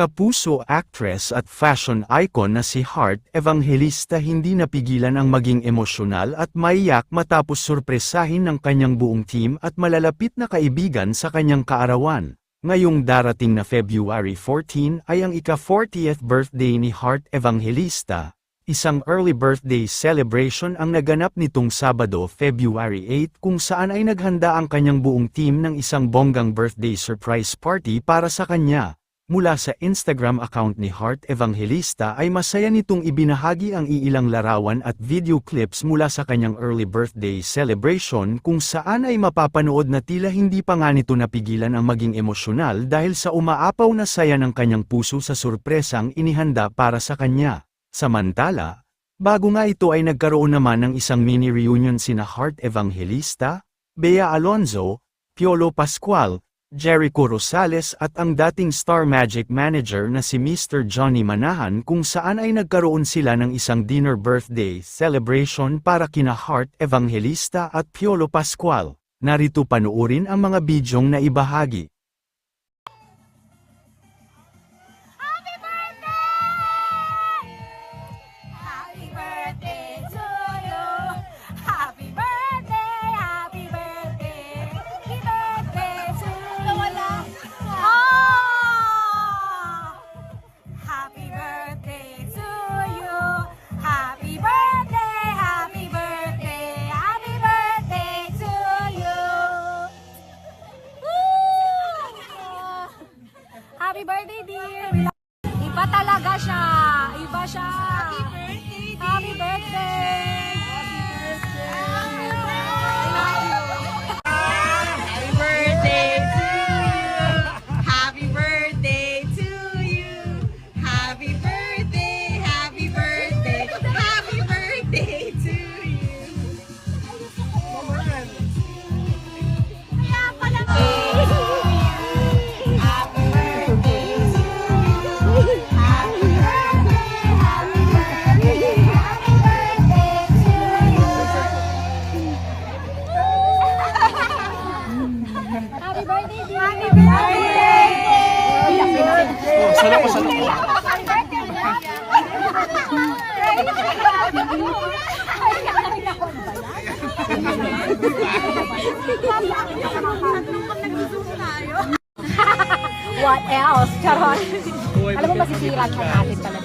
Kapuso actress at fashion icon na si Hart Evangelista hindi napigilan ang maging emosyonal at maiyak matapos sorpresahin ng kanyang buong team at malalapit na kaibigan sa kanyang kaarawan. Ngayong darating na February 14 ay ang ika-40th birthday ni Hart Evangelista. Isang early birthday celebration ang naganap nitong Sabado, February 8 kung saan ay naghanda ang kanyang buong team ng isang bonggang birthday surprise party para sa kanya. Mula sa Instagram account ni Hart Evangelista ay masaya nitong ibinahagi ang iilang larawan at video clips mula sa kanyang early birthday celebration kung saan ay mapapanood na tila hindi pa nga nito napigilan ang maging emosyonal dahil sa umaapaw na saya ng kanyang puso sa sorpresang inihanda para sa kanya. Samantala, bago nga ito ay nagkaroon naman ng isang mini reunion sina Hart Evangelista, Bea Alonzo, Piolo Pascual, Jericho Rosales at ang dating Star Magic manager na si Mr. Johnny Manahan kung saan ay nagkaroon sila ng isang dinner birthday celebration para kina Hart Evangelista at Piolo Pascual. Narito panuorin ang mga bidyong na ibahagi. Birthday, dear! Iba talaga siya! Iba siya! Happy birthday, dear! Happy birthday! Sana ko Happy birthday, What else? Charot. Alam mo, masisira siya natin talaga.